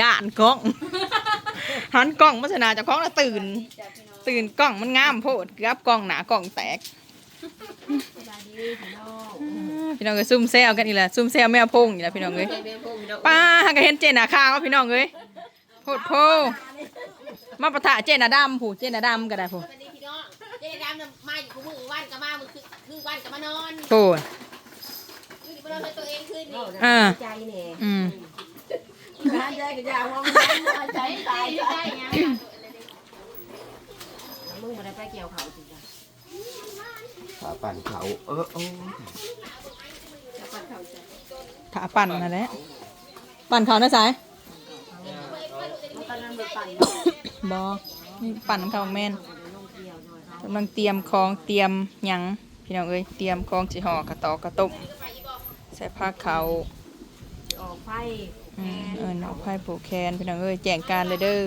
ย่านกล้อง หันกล้องมาชนะเจากล้องแล้วตื่น ตื่นกล้องมันงามโพดเกือบกล้องหนากล้องแตกพี่น้องเอ้ยซุ่มแซวกันอีกแล้วซุ่มแซวแมวพงอีกแล้วพี่น้องเอ้ยป้าก็เห็นเจน่ะข้าวพี่น้องเอ้ยโพดโพมาปะทะเจน่ะดำผู้เจน่ะดำก็ได้ผู้สวัสดีพี่น้องเจ๊ดำน่ะมาอยู่คู่มือวันกับมามือคือคือวันกับมานอนโผู้คือมานอนให้ตัวเองขึ้นนี่อ่าใจเนี่ยอืม ร้านใจก็อยากมองใจตายใช่ใจใช่ไงมึงมาได้ไปเกี่ยวเขาจริงจ้ะขาปั่นเขาเออโอ้จะปั่นเขาใจถาปั่นนั่นแหละปั่นเขานะสายบอนี่ปั่นเขาแม่นกำลังเตรียมของเตรียมยังพี่น้องเอ้ยเตรียมของสิห่อกระตอกกระต้มใส่ผ้าเขาออกไฟ อืมเออเอาไผ่ผูกแคนพี่น้องเอ้ยแจงการเลยเด้อ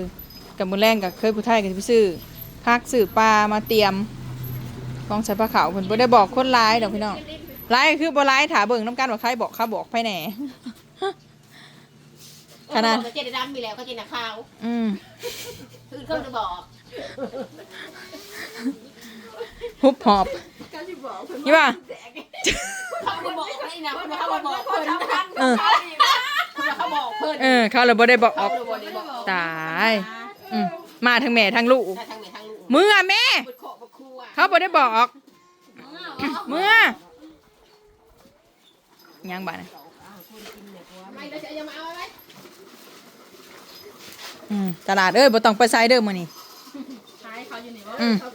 กับมือแรงกับเคยผู้ไทยกับไปซื้อพักซื้อปลามาเตรียมของใส่ผ้าขาวเพิ่นบ่ได้บอกคนร้ายดอกพี่น้องร้ายก็คือบ่ร้ายถาเบิ่งน้ำกันว่าใครบอกเขาบอกไผแหน่ ขนาด เจ๊ดำมีแล้วก็เจ๊หนักข้าวอืมคือเขาจะบอก ฮุบหอบ นี่ป่ะเขาจะบอกอะไรนะเขาบอกบอกเพิ่นเออเขาบอกเพิ่นเออ เขาเลยบ่ได้บอกเขาเลยบอกได้บอกตายอืมมาทั้งแม่ทั้งลูกทางแม่ทางลูกมืออะแม่ บุดโขบุดครัวเขาบ่ได้บอก เมื่อยังบ้านะไม่เราจะยังมาเอาอะไรอืมตลาดเอ้ยบ่ต้องไปไซเดอร์มื้อนี้ขายเขาอยู่นี่วะอืมเขากินมดราคา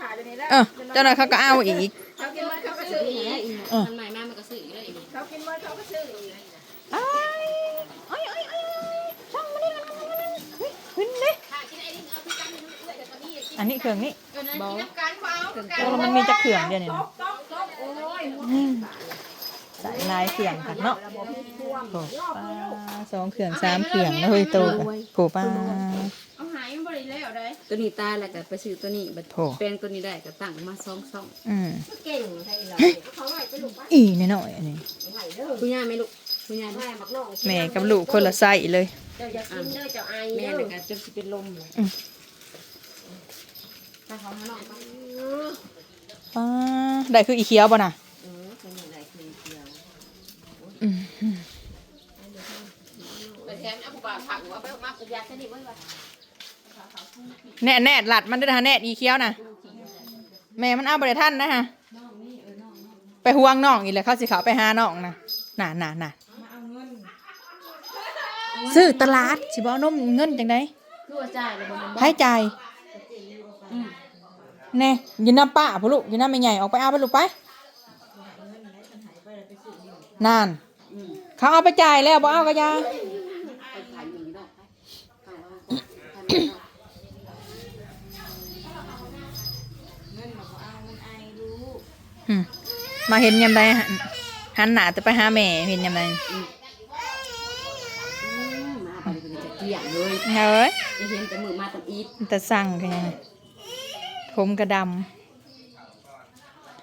ถ่ายอยู่นี่แล้วเออเจ้าหน่อยเขาก็เอาอีกเขากินมดเขาก็ซื้ซื้อออีอีกกเออมันใหม่มากมันก็ซื้ออีกได้อีกเขากินมดเขาก็ซื้ออีกอ้ายอ้ายอ้ายอ้ายช่างมันนี่มันมันมันขึ้นเด้ค่ะกินไอ้นี่เอาพี่กันเรื่อยๆแต่ตอนนี้กินอันนี้เครื่องนี้เออนั่นกินน้ำกันเปล่าแล้วมันมีจักเครื่องเดียวนี่นะอืมใส่ลายเครื่องค่ะเนาะโอ้ป้าสองเครื่องสามเครื่องแล้วเฮ้ยโตกันโผป้า ตัวนี้ตายแล้วก็ไปซื้อตัวนี้บัดโถแปลงตัวนี้ได้ก็ตั้งมาสองสองอืมเก่งใช่เหรอเขาไหวไปลูกอีนิดหน่อยอันนี้ไหวเด้อคุณย่าไหมลูกคุณย่าได้มักน้องแม่กับลูกคนละไส้เลย เจ้าอยากกินเด้อเจ้าไอแม่เลยก็จนสิเป็นลมเลยอืม ไปเขาข้างนอกไปป้าได้คืออีเขียวป่ะน่ะเออเป็นอย่างไรคือเดียวอืมไปแทนเอาผู้บ่าวผักหัวไปมากกูอยากแค่นี้ไว้ว่า แน่แน่หลัดมันด้วยนะแน่อีเขียวนะแม่มันเอาบริท่านนะฮะไปห่วงน้องอีกเลยเขาสิเขาไปหาน้องนะน่ะน่ะน่ะซื้อตลาดสิบเอานมเงินจังไดคือว่าจ่ายเลยบ่มันให้จ่ายแน่อยืนน้ำป้าพ่อลูกอยืนน้ำไม่ใหญ่ออกไปเอาไปลูกไปนานเขาเอาไปจ่ายแล้วบ่เอากระยา มมาเห็นยำใดหันหันหน้าจะไปหาแม่เห็นยำใดมาไปเป็นจะเกี่ยงเลยเฮ้ยจะเห็นแต่มือมาตับอีทแต่สั่งกันยังไงผมกระด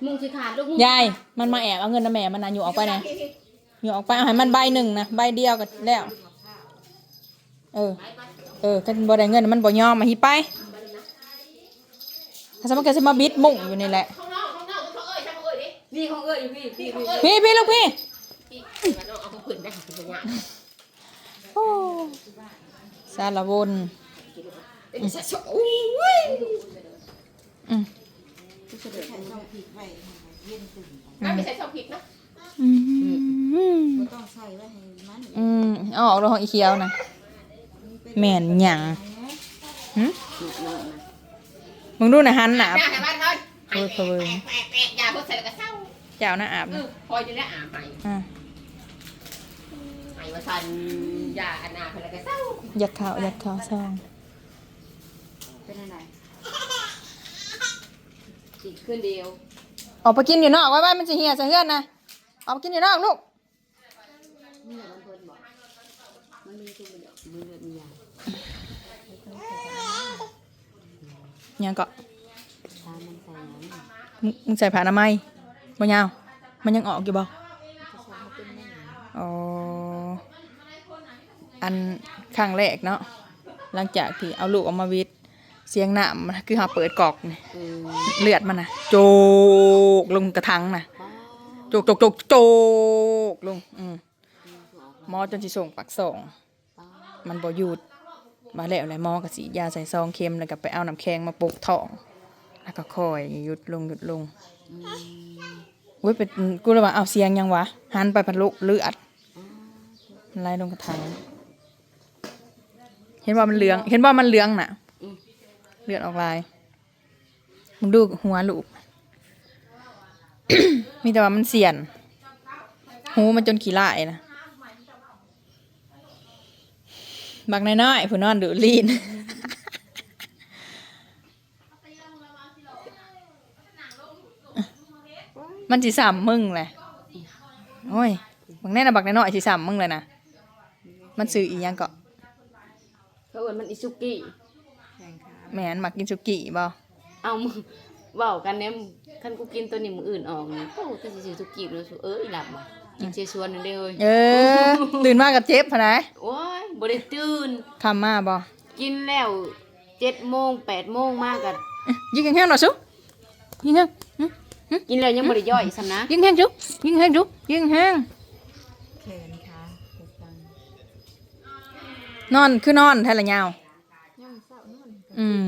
มุงสิขาดลูกมุงำยายมันมาแอบเอาเงินนะแม่มันนะอยู่ออกไปนะอยู่ออกไปเอาให้มันใบหนึ่งนะใบเดียวก็แล้ว เออ เออกันบ่ได้เงินมันบ่ยอมมาฮิไปถ้าสมมติแกจะมาบิดมุ่งอยู่นี่แหละ เอ้ยดินี่ของเอ้ยอยู่พี่พี่พี่พี่พี่ลูกพี่พี่มันเอาเขาผืนได้ค่ะเป็นยังโอ้สารวนเป็นสะสมโอ้ยอืมน่าไม่ใช่ชอบผิดนะอืมอืมเอาออกแล้วของอีเขียวนะแม่นหยังหึมึงดูนะหันหนาหน้าแถวบ้านเขาเพิ่นเพิ่นแปะแปะยาเพิ่งใส่แล้วก็เศร้า เจ้านะอาบเอนะอพอยจะได้อาบใหม่อ่าใหม่มาทันยาอันนาเพิ่นแล้วก็เศร้ายัดข้าวยัดข้าวซองเป็นอะไรอีกคืนเดียวออกไปกินอยู่นอกไว้ไว้มันจะเหี่ยใส่เฮือนนะออกไปกินอยู่นอกลูกนี่แหละมันเพิ่นบอกมันมีตัวเดียวมือเลือดมียายังก็ตามมันใส่หยังมึงมึงใส่ผ้าอนามัย บ่ยาว มันยังออกอยู่บ่อ๋ออันครั้งแรกเนาะหลังจากที่เอาลูกออกมาวิทย์เสียงน้ำมันคือหาเปิดกอกนี่เออเลือดมันนะโจกลงกระทังนะโจกโจกโจกโจกลงอืมหมอจนสิส่งปักสองมันบ่หยุดมาแล้วแหละหมอก็สิยาใส่ซองเข็มแล้วก็ไปเอาน้ำแข็งมาปลุกท้องแล้วก็คอยหยุดลงหยุดลง อืมอุ้ยเป็นกูเลยว่าเอาเสียงยังวะหันไปพันลุเลือดมันไหลลงกระถางเห็นว่ามันเหลือง เห็นว่ามันเหลืองน่ะเลือดออกลายมึงดูหัวลูก มีแต่ว่ามันเสียน หูมันจนขี้ลายนะบักน้อยๆผู้นอนดูลีน มันสิสามมึงเลยโอ้ยบักแน่นะบักน้อยๆสิสามมึงเลยนะมันซื้ออีหยังก็เขาเอิ้นมันอิซุกิแม่นมักกินสุกี้บ่เอามึงเว้ากันเนี่ยคันกูกินตัวนี้มื้ออื่นออกนี่โอ้ก็สิซื้อซุกิแล้วสุเอ้ยหลับว่ะกินเชชวนนั่นเด้อเอ้ยเออ ตื่นมากับเจ็บพะนะโอ้ยบ่ได้ตื่น คำมาบ่กินแล้ว7โมง8โมงมาก็เอ๊ะยิงแห้งๆหน่อยสุยิงแห้งอื้อ กินแล้วยังบ่ได้ย่อยซ้ำนะยิงแห้งจุยิงแห้งจุยิงแห้งแขนขาปวดฟังนอนคือนอนแท้ละยาว ย่างเศร้านอนอืม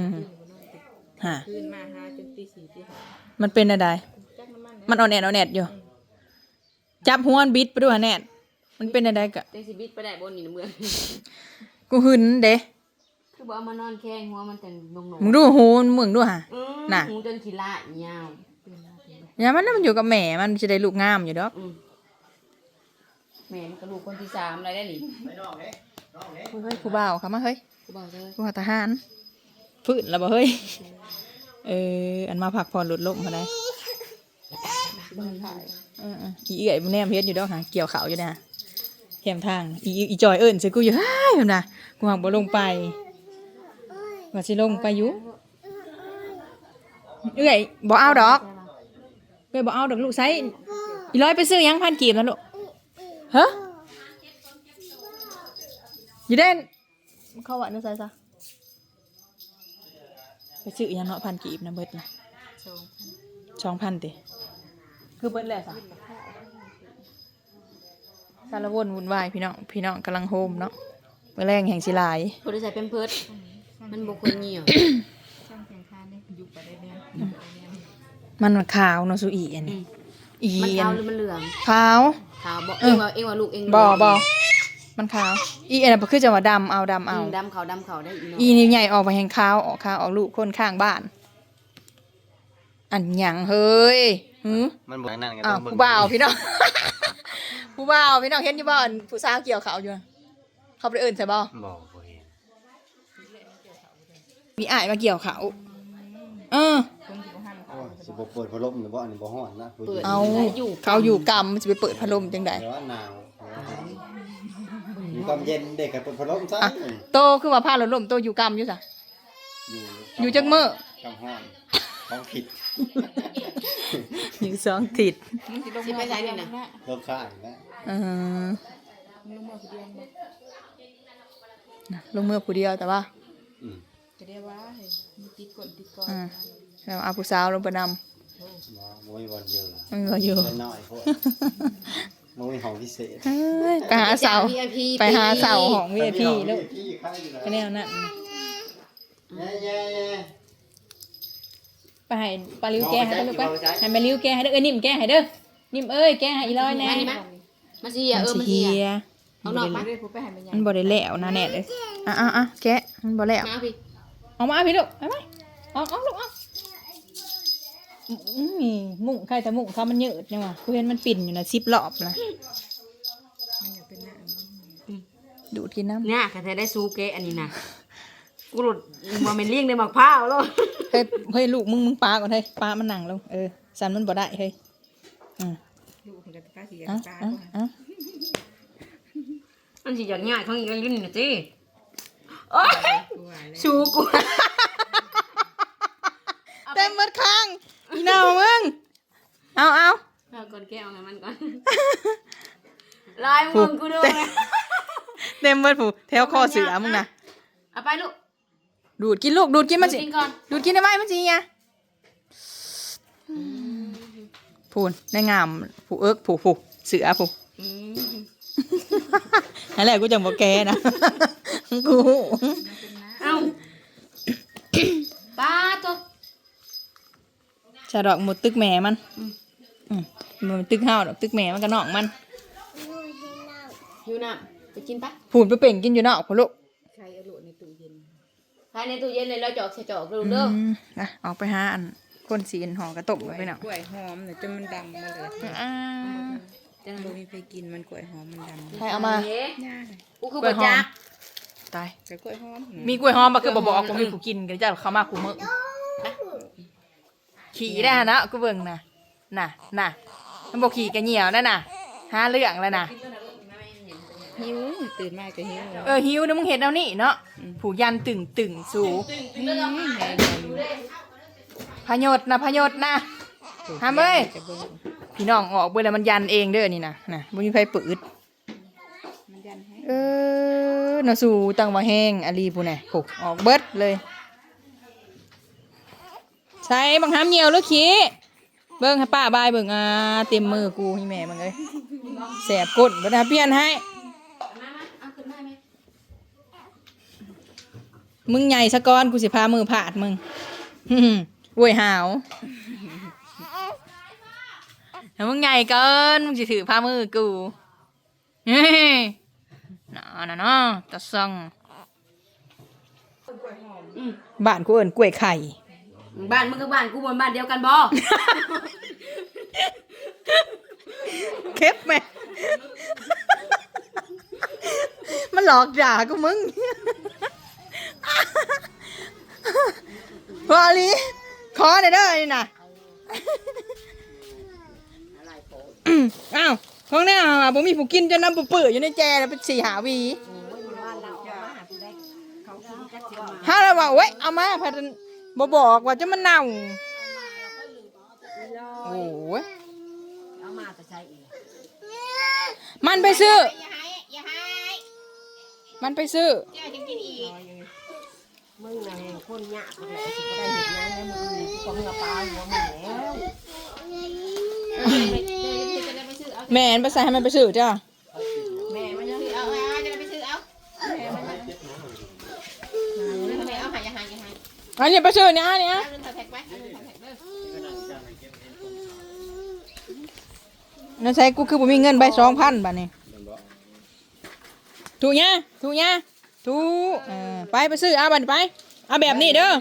ฮะคืนมาหาจนตีสี่ตีห้ามันเป็นอะไรจักน้ำมันมันอ่อนแอดอ่อนแอดอยู่ จับหัวมันบิดไปด้วยแนดมันเป็นอะไรกะจังสิบิดไปได้บ่นี่นะเมืองกูหึนเด้คือบ่เอามานอนแข้งหัวมันจังนงมึงดูหูมันมึงดูฮะๆอืมน่ะ หูจนขี้ละยาว อย่ามันน่ะมันอยู่กับแม่มันจะได้ลูกงามอยู่ดอกอืมแม่นกระลูกคนที่สามอะไรได้หนิเฮ้ยผู้บ่าวเขามาเฮ้ยกูบอกเลยผู้ทหารฟื้นแล้วบ่เฮ้ยเอออันมาผักผ่อนหลุดลมมาได้บ้านถ่ายเออๆอีเอ๋ยมันแนมเฮ็ดอยู่ดอกหาเกี่ยวเขาอยู่นะแคมทางอีอีจอยเอิ้นใส่กูอยู่ฮ้ายแบบน่ะกูหักบ่ลงไปว่าสิลงไปอยู่เอ้ยบ่เอาดอก เอ้ยบ่เอาดอกลูกไสอีร้อยไปซื้อหยังพันกีบแล้วลูกฮะอยู่เด่นเข้าวัดนึกไสซะไปซื้ออีหยังเนาะพันกีบนะเบิดนะสองพันติคือเบิดแล้วซะสารวนวุ่นวายพี่น้องพี่น้องกำลังโฮมเนาะเมื่อแรงแห่งสิหลายกูได้ใส่เป็นเพิร์ดมันบ่ควรเหี่ยวช่างแข่งขันเนี่ยอยู่ไปได้เดือน มันขาวเนาะสุอีอันนี้ อีมันอัขาวนหรือมันเหลืองขาว ขาวบ่เอเออ งว่าเองว่าลูกเองบอบอมันขาว อีอันนั้นคือจะว่าดำเอาดำเอาเอาดำขาวดำขาวได้อีเนาะอีนี่ใหญ่ออกไปแห่งขาวออกขาวออกลูกคนข้างบ้าน อันหยังเฮ้ยหือ มันบอกนั่นก็อ้าต้วองเบิ่งผู้บ่าวพี่น้อง ผู้บ่าวพี่น้องเห็นอยู่บ่อนผู้สาวเกี่ยวเขาอยู่น่ะเขาไปเอิ้นใช่บ่บอกบ่เห็นมีอ้ายมาเกี่ยวเขาเออโอ้ย สิบ่เปิดพัดลมหรือบ่อันนี้บ่ฮ้อนนะผู้หเปิญิดงเอาอยู่เขาอยู่กรรมมันจะไปเปิดพัดลมจังไดเดี๋ยวว่าหนาวอยู่กำเย็นเด็กกับเปิดพัดลมซะอะโตคือว่าผ้าลดลมโตอยู่กรรมอยู่ซะ อยู่อยู่จักมื้อ กำห้อนของผิดอยู่สองทิศสิไปใส่นี่นะรถข้างนะเออลงมือผู้เดียวแต่ว่า อืม จะได้ว่าเฮ้ยมีติดกดติดกออืม แล้วเอาผู้สาวลงไปนบ่บ่มีวันเยอะำมันก็อยู่ เล่นน้อยโพดบ่มีห้องพิเศษเอ้ยไปหาเสา VIP ไปหาเสาของวีพีลูกพี่ใครอยู่ก็แนวนั้นแย่ๆไปให้ปลาลิ้วแก้ให้เด้อลูกไปให้ปลาลิ้วแก้ให้เด้อเอ้ยนิ่มแก้ให้เด้อนิ่มเอ้ยแก้ให้อีร้อยแน่มานี่มามาสิเหี่ยมันเออสิมันสิเฮีเหี่ยยเอานอกมาเรียกผู้ไปหามันยังมันบ่ได้แล้วนะแน่เลยอะอะอะแกะมันบ่แล้วมาพี่ออกมาพี่ลูกไปไหมออกออกลูกออก อืมมุ้งใครแต่มุ้งเขามันเยอะเนี่ยว่ะกูเห็นมันปิ่นอยู่นะสิบรอบนะมันอยากเป็นหน้ามันดูดกินน้ำเนี่ยก็จะได้ซูเกะอันนี้นะกูหลุดบ่แม่นเลี้ยงได้หมักพร้าวแล้วเฮ้ยเฮ้ยลูกมึงมึงปลาก่อนเฮ้ยปลามันหนังลงเออสันมันบ่ได้เฮ้ยอืมลูกของกันตาสีเอะตาอะอะมันสิหยอดง่ายของอีกลิ้นน่ะจิโอ๊ยตัวอะไรชูกูเต็มหมดข้าง อีเน่ามึง เอาเอาเอาก่อนแก้วไงมันก่อนลายมึงกูดูไงเต็มเบิดผู้แถวคอเสือมึงนะเอาไปลูก ดูดกินลูก ดูดกินมันสิ กินก่อน ดูดกินได้ไหมมันสิไงพูนได้งามผู้เอิกผู้ผู้เสือผู้อืมนั่นแหละกูจังบอกแกนะ กู เอ้าป้าตัว ชาดอกหมดตึกแม่มันอืมมันตึกห้าวดอกตึกแม่มันก็นอกมันหิวน้ำไปกินปะพูนไปเป่งกินอยู่นอกพอลูกใครเอาโหลดในตู้เย็นภายในตู้เย็นเลยเราจอกใส่จอกดูเด้ออืมอะออกไปหาอันคนสีอันหอกระตกไปหน่อยกล้วยหอมเนี่ยจนมันดำมาเลยอ่าจังบ่มีไปกินมันกล้วยหอมมันดำใครเอามาเย้ย่ากูคือบ่จักตายแต่กล้วยหอมมีกล้วยหอมมาคือบอกบอกว่ามีผู้กินกันจะเขามาขู่มึง ขี่ได้ฮะนะกูเบิ่งน่ะน่ะน่ะมันบอกขี่กันเหี่ยวนั่นน่ะหาเรื่องแล้วน่ะหิวตื่นมาก็หิวเออหิวนะมึงเห็นเอานี่เนาะผู้ยันตึงตึงสูแม่อยู่พยศนะพยศนะห้ามเอ้ยจะเบิ่งพี่น้องออกเบิ่งแล้วมันยันเองเด้อนี่นะน่ะบ่มีไผปืดมันยันให้เออน่ะสู่ตังว่าแห้งอาลีผู้น่ะโหออกเบิดเลย ใส่บังคับเหนียวหรือขี้เบิ่งให้ป้าบายเบิ่งอ่าเต็มมือกูให้แม่มึงเอ้ยแสบก้นบ่ได้เปลี่ยนให้มามาเอาขึ้นมาไหมมึงใหญ่สะก้อนกูสิพามือผาดมึงหึ่มอวยหาวแล้วมึงใหญ่เกินมึงสิถือพามือกูเฮ้ยน่าน่ะเนาะตะซังบ้านกูเอิ้นกล้วยไข่ บ้านมึงกับบ้านกูบนบ้านเดียวกันบ่ เค็บแม่มันหลอกด่ากูมึงพอลีขอหน่อยเด้อนี่น่ะอ้าวของแน่อะผมมีผู้กินจนน้ำปื้อๆอยู่ในแจแล้วเป็นสี่หาหวีถ้าเราบอกเว้ยเอามาพัน บบอกว่าจะมันเน่าโอ้ยเอามาจะใช้อีกมันไปซื้อ อย่าให้อย่าให้มันไปซื้อเจ้าจะกินอีกมึงน่ะแห่งคนยากแหละสิบ่ได้เห็นงานแล้วมึงอื่นกูก็มึงเอาปลาหัวมึงแล้วแม่นไปใส่ให้มันไปซื้อจ้าแม่มันยังเอาเอาจะไปซื้อเอาแม่มัน อันนี้ไปซื้อเนี่ยนเนี้ยอาเงินใส่แพ็คไว้เอาเงินใส่แพ็คเด้อนั่นใช้กูคือผมมีเงินใบสองพันบาทนี่ถูกเนี่ยถูกเนี่ยถูกเออไปไปซื้อเอาบัตรไปเอาแบบนี้เด้อ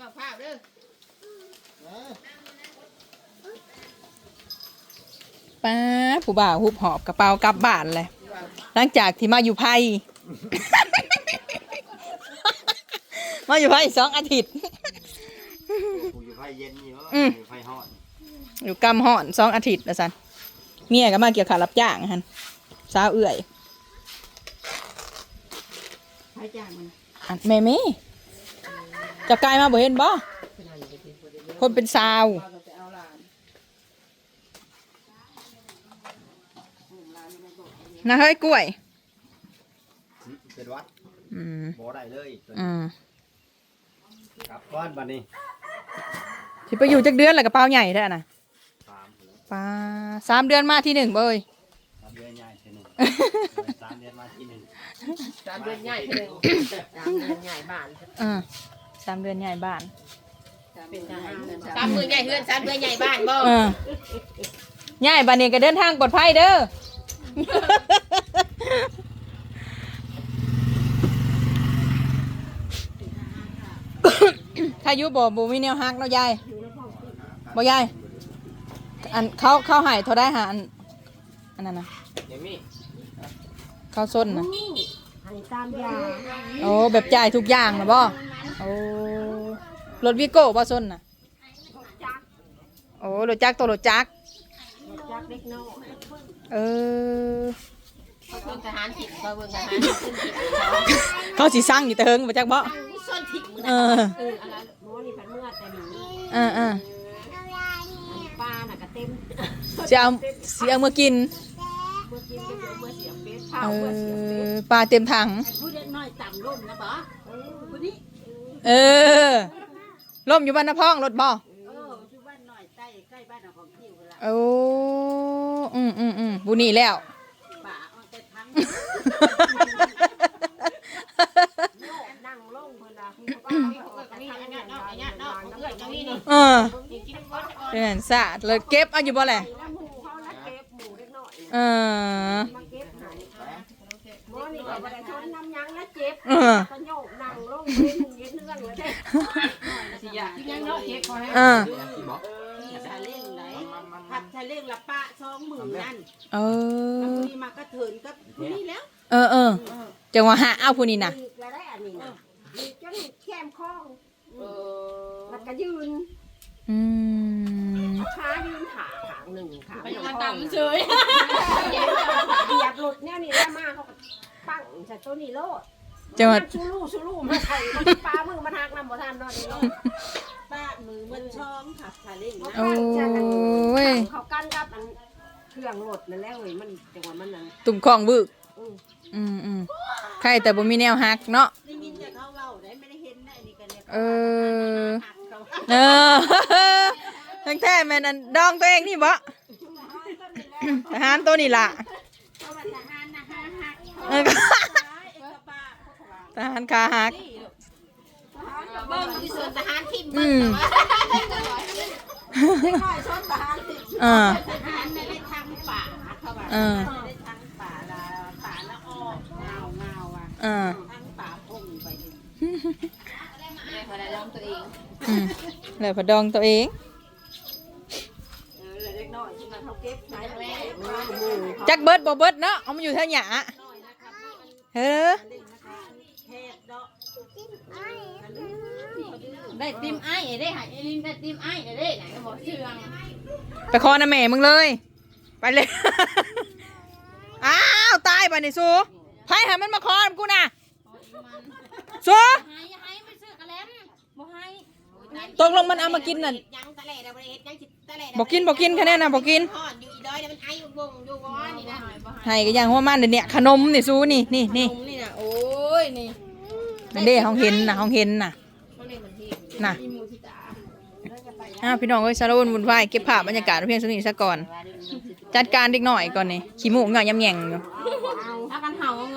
บอกภาพเด้อป้าผู้บ่าวหุบหอบกระเป๋ากลับบ้านเลยหลังจากที่มาอยู่ไพ่ มาอยู่ไพ่สองอาทิตย์ กูอยู่ไฟเย็นอยู่อืม อยู่ไฟฮอดอยู่กำห่อนสองอาทิตย์ละสันเมียก็มาเกี่ยวขารับจ้างฮันสาวเอื่อยใครจ้างมันอันแม่เม่จะกลายมาบ่เห็นบ่คนเป็นสาวนะเฮ้ยกล้วยเป็นวัดอืมบ่ได้เลยอืม กลับก้อนบัดนี้ที่ไปอยู่จักเดือนแล้วกระเป๋าใหญ่ได้อนะสามพุ่นแล้วป้าสามเดือนมาที่หนึ่งเบย สามเดือนใหญ่ทีหนึงสามเดือนมาทีหนึงสามเดือนใหญ่เพิ่นสามเดือนใหญ่บ้านอ่าสามเดือนใหญ่บ้านเป็นทหารสามเดือนใหญ่เฮือนสามเดือนใหญ่บ้านบ่เออใหญ่บ้านนี้ก็เดินทางปลอดภัยเด้อ ถ้าอยุบ่บ่มีแนวฮักเนาะยายบ่ยายอันเขาเขาใหายเท่าได้หาอันอันนั้นนะเดี๋ยวนี้เขาส้นนะให้ตามยาโอ้แบบจ่ายทุกอย่างนะบ่โอ้รถวิโก้บ่ส้นนะโอ้รถจักรตัวรถจักรจักเล็กน้อยเออเขาเป็นทหารถิ่นเขาเป็นทหารขึ้นถิ่นเขาสิสั่งอยู่แต่เฮิงบ่จักบ่ส้นถิ่นมึงเอนะอ เอออะไรหมอนี่พันเมื่อแต่หนูเออเออป้าน่ะก็เต็มสิเอาสิเอามากินเมื่อกินก็เดี๋ยวเมื่อเสียเป็ดข้าวเอเพื่อเสียบเป็ดอปลาเต็มถัง ผู้เล็กน้อยต่ำร่มนะบ่เออผู้นี้เออล่มอยู่บ้านนาพองรถบ่เออที่บ้านน้อยใต้ใกล้บ้านเราของคิวละโอ้อืมอืมอืมบุนี่แล้วป่าเอาแต่ทั้งนั่งลง เพิ่นละคุณป้าเขาก็มีอันนั้นเนาะอันนั้นเนาะเอื้อยจังนี้นี่เออเป็นอันสะอาดเลยเก็บเอาอยู่บ่แหละแล้วหมูเขาละเก็บหมูเล็กน้อยเออมาเก็บใหายหมอนี่ก็บ่ได้ชนน้ำยังแล้วเจ็บเออก็โยกนั่งลงเย็นเย็นเรื่องเลยเด้สิอยากยังเนาะเจ็บพอให้เออชาเล่งไหนผัดชาเล่งละปะสองหมื่นนั่นเอแล้วอนี่มาก็เถินกับนี่แล้ว เออเออจังหวะหาเอาผู้นี้นะ อีกแล้วได้อันนี้นะอีกจนแก้มคอง เออ แล้ว ก็ยืนอืมขายืนขาขางหนึ่งขาไปมาตามเฉยเหยียบหลุดเนี่ยนี่แล้วมาเขาก็ปั้งใส่ตัวนี้โลดจังหวะชูลูชูลูมาใส่มันปลามือมันหักนำบ่ทันนอนนี่โลดป้ามือมันช้อมขับชาเล่งโอ้ยเขากั้นกับอันเครื่องรถนั่นแหล้วเว้ยมันจังหวะมันนั่นตุ่มของบึกอืออืมอืมใครแต่บ่มีแนวหักเนาะได้ยินแต่เขาเว้าได้ไม่ได้เห็นได้นี่ก็เรียกเออหัก เขาเออทั้งแท้แม่นั่นดองตัวเองนี่บ่ทหารตัวนี้ล่ะเขาว่าทหารนะฮะหักเออเอกป้าทหารขาหักเบิ่งที่สวนทหารทิ่มอืมเด็กน้อยชนทหารทิ่มเออทหารได้ทางป่าเขาว่าเออ ได้ทางป่าละป่าละอ้อเงาเงาอะ เออ ทางป่าพงไปเลย พอได้ลองตัวเอง อืม แล้วพอดองตัวเองจักเบิดบ่เบิดเนาะเอามาอยู่เท่าหยาเฮ้อได้ติมไอ้ได้หายลินได้ติมไอ้ได้ไหนบอกเชื่องไปคอนะแม่มึงเลย ไปเลย อ้าวตายไปนี่สูไพ่หามันมาคอนกูน่ะสูให้ให้ไม่ซื้อกระเล่มบ่ให้ ตกลงมันเอามากินน่ะยังตะแหล่ดอกเฮ็ดยังสิตะแหล่บอกกินบอกกินคะแนนน่ะบอกกินห่อนอยู่อีดอยเนี่ยมันไอ้วงอยู่วอนนี่นะให้ก็ยังหัวมันเดี๋ยวเนี่ยขนมนี่สูนี่นี่นี่ผมนี่นะโอ้ยนี่นั่นเด้ห้องเห็นน่ะห้องเห็นน่ะเขาเรียกมันที่น่ะมีมูทิตาอ้าวพี่น้องเอ้ยสารวนบุญไหวายเก็บภาพบรรยากาศไว้เพียงเท่านี้ซะก่อน จัดการเด็กหน่อยก่อนนี่ขี้มูกเหงายำแหย่งอยู่ถ้ากันเห่า